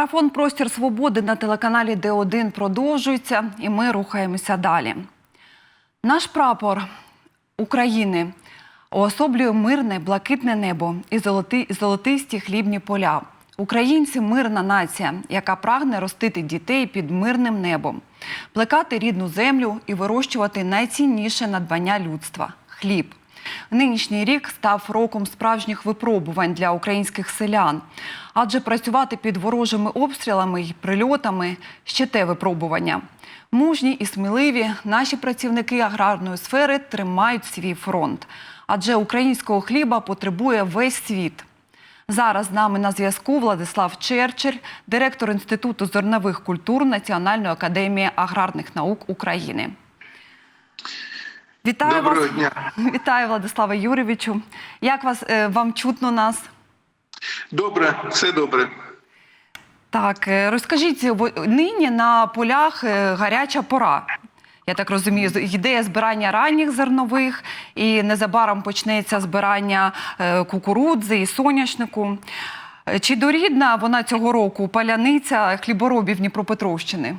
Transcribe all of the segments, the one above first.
Марафон Простір свободи на телеканалі Д1 продовжується, і ми рухаємося далі. Наш прапор України уособлює мирне, блакитне небо і золоти, золотисті хлібні поля. Українці мирна нація, яка прагне ростити дітей під мирним небом, плекати рідну землю і вирощувати найцінніше надбання людства хліб. Нинішній рік став роком справжніх випробувань для українських селян, адже працювати під ворожими обстрілами і прильотами ще те випробування. Мужні і сміливі наші працівники аграрної сфери тримають свій фронт, адже українського хліба потребує весь світ. Зараз з нами на зв'язку Владислав Черчер, директор Інституту зернових культур Національної академії аграрних наук України. Вітаю Доброго вас. дня. Вітаю, Владиславе Юрійовичу. Як вас е, вам чутно нас? Добре, все добре. Так, е, розкажіть, нині на полях е, гаряча пора. Я так розумію, йде збирання ранніх зернових, і незабаром почнеться збирання кукурудзи і соняшнику. Чи дорідна вона цього року паляниця хліборобів Дніпропетровщини?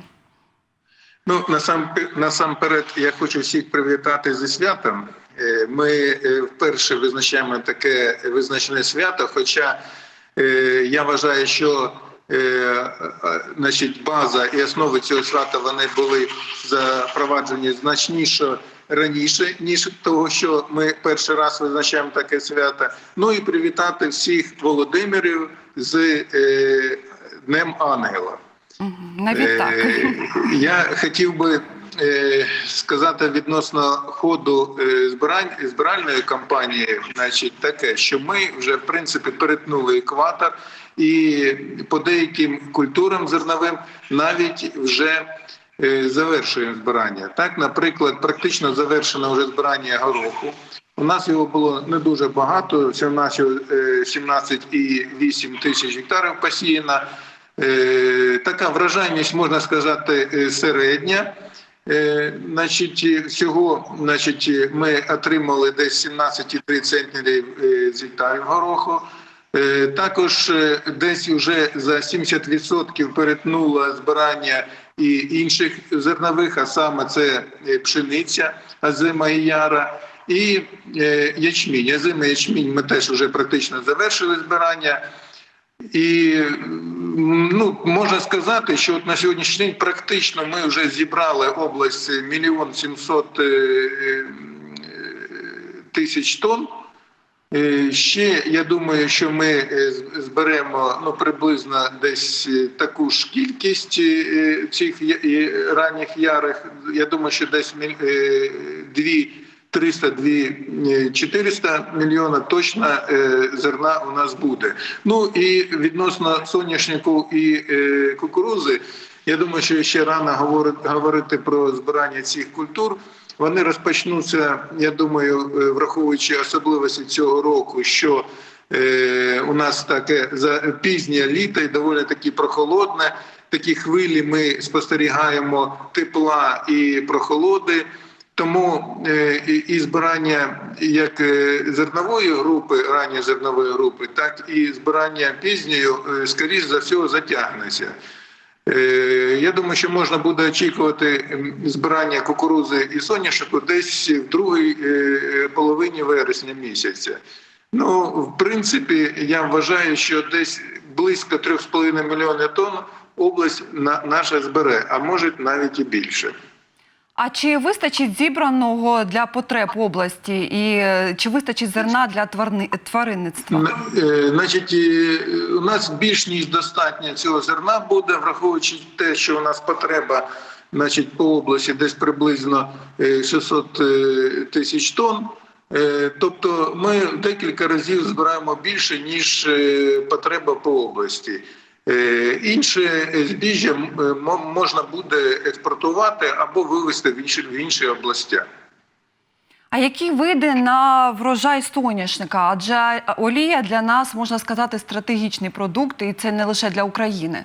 Ну насам насамперед я хочу всіх привітати зі святом. Е, Ми е, вперше визначаємо таке визначене свято. Хоча е, я вважаю, що значить, база і основи цього свята вони були запроваджені значніше раніше, ніж того, що ми перший раз визначаємо таке свято. Ну і привітати всіх Володимирів з Днем Ангела. Навіть так. Е, Я хотів би е, сказати відносно ходу е, збиральної кампанії, значить, таке, що ми вже в принципі перетнули екватор, і по деяким культурам зерновим навіть вже завершуємо збирання. Так, наприклад, практично завершено вже збирання гороху. У нас його було не дуже багато, всього нашого 17,8 тисяч гектарів посіяно. Е, така вражайність, можна сказати, е, середня. Е, Значить, всього значить, ми отримали десь 17,3 центнерів з гектарів гороху. Також десь вже за 70% перетнуло збирання і інших зернових, а саме це пшениця, азима і яра. І ячмінь. Азима і ячмінь ми теж вже практично завершили збирання. І ну можна сказати, що от на сьогоднішній день практично ми вже зібрали область мільйон сімсот е, е, тисяч тонн. Е, Ще я думаю, що ми зберемо ну приблизно десь таку ж кількість цих ранніх ярих. Я думаю, що десь дві 300 дві е, 400 мільйона точно е, зерна у нас буде. Ну і відносно соняшнику і е, кукурузи, я думаю, що ще рано говорити, про збирання цих культур. Вони розпочнуться, я думаю, враховуючи особливості цього року, що у нас таке пізнє літо і доволі таки прохолодне. Такі хвилі ми спостерігаємо тепла і прохолоди. Тому е, і, збирання як е, зернової групи, ранньої зернової групи, так і збирання пізньої, е, скоріш за все, затягнеться. Я думаю, що можна буде очікувати збирання кукурузи і соняшнику десь в другій половині вересня місяця. Ну, в принципі, я вважаю, що десь близько 3,5 мільйони тонн область на- наша збере, а може навіть і більше. А чи вистачить зібраного для потреб області, і е, чи вистачить зерна для тварни... тваринництва? Е, Значить, е, у нас більш ніж достатньо цього зерна буде, враховуючи те, що у нас потреба значить, по області десь приблизно е, 600 е, тисяч тонн. Тобто ми декілька разів збираємо більше, ніж потреба по області. Е, Інше збіжжя е, мо- можна буде експортувати або вивезти в інші, в інші областя. А які види на врожай соняшника? Адже олія для нас можна сказати стратегічний продукт, і це не лише для України.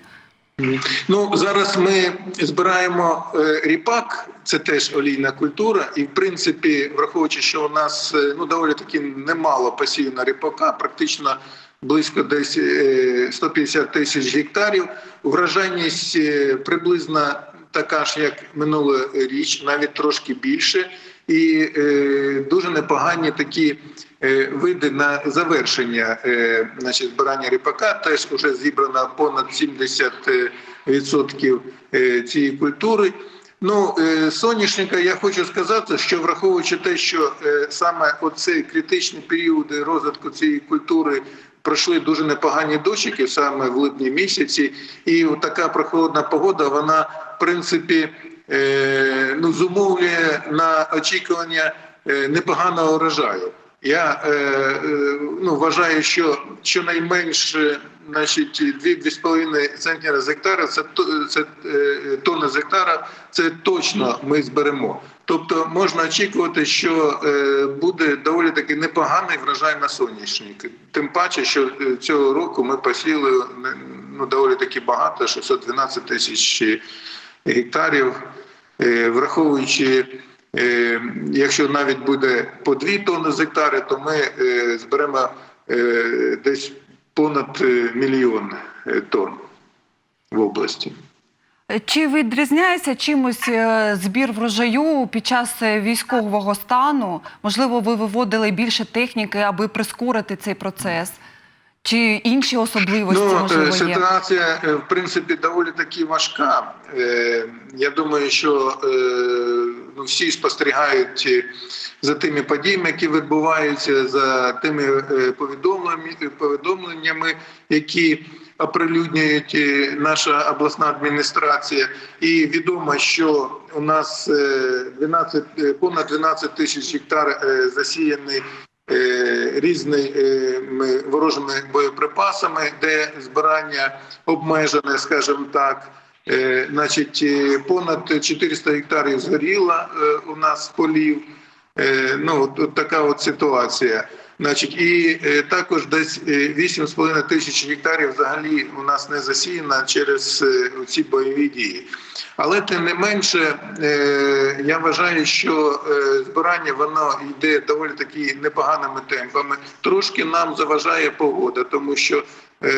Ну зараз ми збираємо е, ріпак, це теж олійна культура, і в принципі, враховуючи, що у нас ну доволі таки немало посіяно ріпака, практично близько десь е, 150 тисяч гектарів. Вражайність е, приблизно така ж, як минулоріч, навіть трошки більше, і е, дуже непогані такі е, види на завершення е, значить, збирання ріпака. Теж вже зібрано понад 70% е, е, цієї культури. Ну, е, соняшника я хочу сказати, що враховуючи те, що е, саме оцей критичні періоди розвитку цієї культури пройшли дуже непогані дощики саме в липні місяці, і така прохолодна погода, вона в принципі е, ну, зумовлює на очікування е, непоганого урожаю. Я е, ну, вважаю, що щонайменше значить, 2-2,5 центнера з гектара це, це е, тонни з гектара, це точно ми зберемо. Тобто можна очікувати, що е, буде доволі таки непоганий врожай на соняшник. Тим паче, що е, цього року ми посіли ну, доволі таки багато, 612 тисяч гектарів, Е, враховуючи. Е, Якщо навіть буде по 2 тонни з гектари, то ми е, зберемо е, десь понад е, мільйон е, тонн в області. Чи відрізняється чимось е, збір врожаю під час військового стану? Можливо, ви виводили більше техніки, аби прискорити цей процес? Чи інші особливості Ну, е, можливо ситуація, е, в принципі, доволі таки важка. Е, Я думаю, що е, ну, всі спостерігають е, за тими подіями, які відбуваються, за тими е, повідомленнями, які оприлюднюють е, наша обласна адміністрація. І відомо, що у нас е, 12, е, понад 12 тисяч гектар е, засіяний е, різними ворожими боєприпасами, де збирання обмежене, скажімо так. Е, Значить, е, понад 400 гектарів згоріло е, у нас полів. Е, Ну, от така от ситуація. Значить, і е, також десь е, 8,5 тисяч гектарів взагалі у нас не засіяно через е, ці бойові дії. Але тим не менше, е, я вважаю, що е, збирання воно йде доволі таки непоганими темпами. Трошки нам заважає погода, тому що е,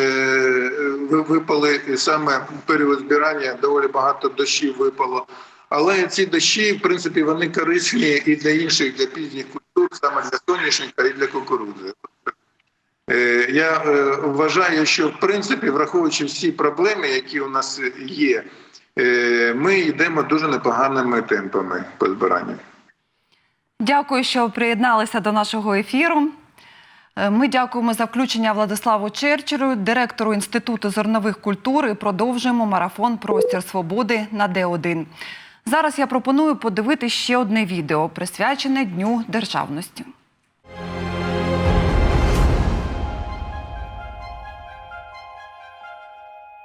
ви- випали саме період збирання доволі багато дощів випало. Але ці дощі, в принципі, вони корисні і для інших, для пізніх культур, саме для соняшника і для кукурудзи. Е, Я е, вважаю, що в принципі, враховуючи всі проблеми, які у нас є, е, ми йдемо дуже непоганими темпами по збиранню. Дякую, що приєдналися до нашого ефіру. Ми дякуємо за включення Владиславу Черчеру, директору Інституту зернових культур. І продовжуємо марафон Простір свободи на Д1. Зараз я пропоную подивитися ще одне відео, присвячене Дню державності.